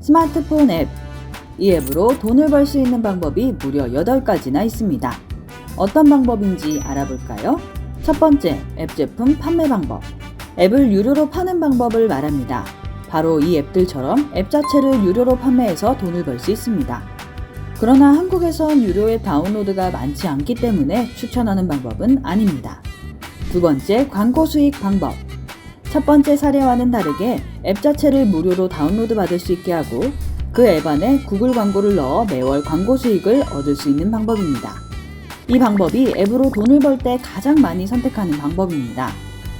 스마트폰 앱. 이 앱으로 돈을 벌 수 있는 방법이 무려 8가지나 있습니다. 어떤 방법인지 알아볼까요? 첫 번째, 앱 제품 판매 방법. 앱을 유료로 파는 방법을 말합니다. 바로 이 앱들처럼 앱 자체를 유료로 판매해서 돈을 벌 수 있습니다. 그러나 한국에선 유료 앱 다운로드가 많지 않기 때문에 추천하는 방법은 아닙니다. 두 번째, 광고 수익 방법. 첫 번째 사례와는 다르게 앱 자체를 무료로 다운로드 받을 수 있게 하고 그 앱 안에 구글 광고를 넣어 매월 광고 수익을 얻을 수 있는 방법입니다. 이 방법이 앱으로 돈을 벌 때 가장 많이 선택하는 방법입니다.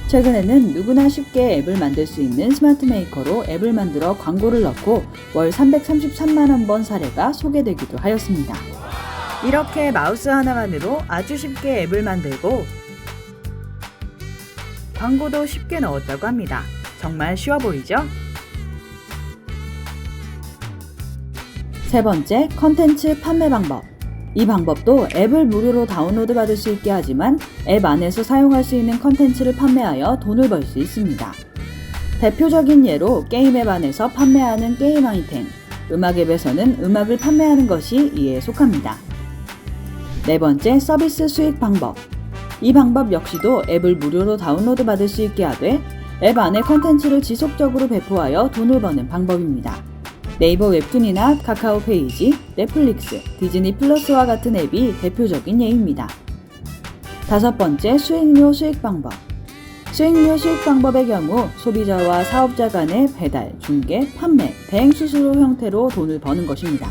최근에는 누구나 쉽게 앱을 만들 수 있는 스마트 메이커로 앱을 만들어 광고를 넣고 월 333만원 번 사례가 소개되기도 하였습니다. 이렇게 마우스 하나만으로 아주 쉽게 앱을 만들고 광고도 쉽게 넣었다고 합니다. 정말 쉬워 보이죠? 세 번째, 컨텐츠 판매 방법. 이 방법도 앱을 무료로 다운로드 받을 수 있게 하지만 앱 안에서 사용할 수 있는 컨텐츠를 판매하여 돈을 벌 수 있습니다. 대표적인 예로 게임 앱 안에서 판매하는 게임 아이템, 음악 앱에서는 음악을 판매하는 것이 이에 속합니다. 네 번째, 서비스 수익 방법. 이 방법 역시도 앱을 무료로 다운로드 받을 수 있게 하되 앱 안에 컨텐츠를 지속적으로 배포하여 돈을 버는 방법입니다. 네이버 웹툰이나 카카오 페이지, 넷플릭스, 디즈니 플러스와 같은 앱이 대표적인 예입니다. 다섯 번째, 수익료 수익 방법. 수익료 수익 방법의 경우 소비자와 사업자 간의 배달, 중개, 판매, 대행 수수료 형태로 돈을 버는 것입니다.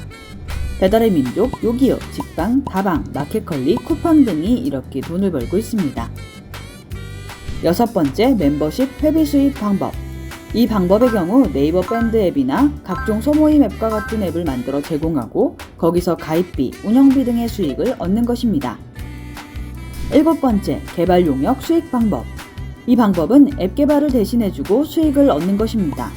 배달의 민족, 요기요, 직방, 다방, 마켓컬리, 쿠팡 등이 이렇게 돈을 벌고 있습니다. 여섯 번째, 멤버십 회비 수입 방법. 이 방법의 경우 네이버 밴드 앱이나 각종 소모임 앱과 같은 앱을 만들어 제공하고 거기서 가입비, 운영비 등의 수익을 얻는 것입니다. 일곱 번째, 개발 용역 수익 방법. 이 방법은 앱 개발을 대신해주고 수익을 얻는 것입니다.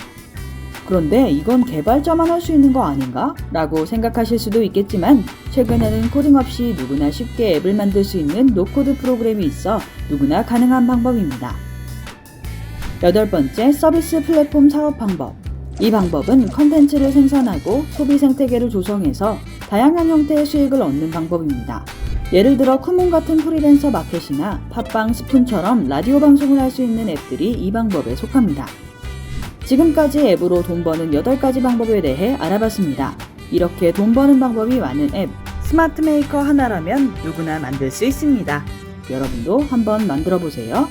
그런데 이건 개발자만 할 수 있는 거 아닌가? 라고 생각하실 수도 있겠지만 최근에는 코딩 없이 누구나 쉽게 앱을 만들 수 있는 노코드 프로그램이 있어 누구나 가능한 방법입니다. 여덟 번째, 서비스 플랫폼 사업 방법. 이 방법은 컨텐츠를 생산하고 소비 생태계를 조성해서 다양한 형태의 수익을 얻는 방법입니다. 예를 들어 쿠몬 같은 프리랜서 마켓이나 팟빵, 스푼처럼 라디오 방송을 할 수 있는 앱들이 이 방법에 속합니다. 지금까지 앱으로 돈 버는 8가지 방법에 대해 알아봤습니다. 이렇게 돈 버는 방법이 많은 앱, 스마트 메이커 하나라면 누구나 만들 수 있습니다. 여러분도 한번 만들어 보세요.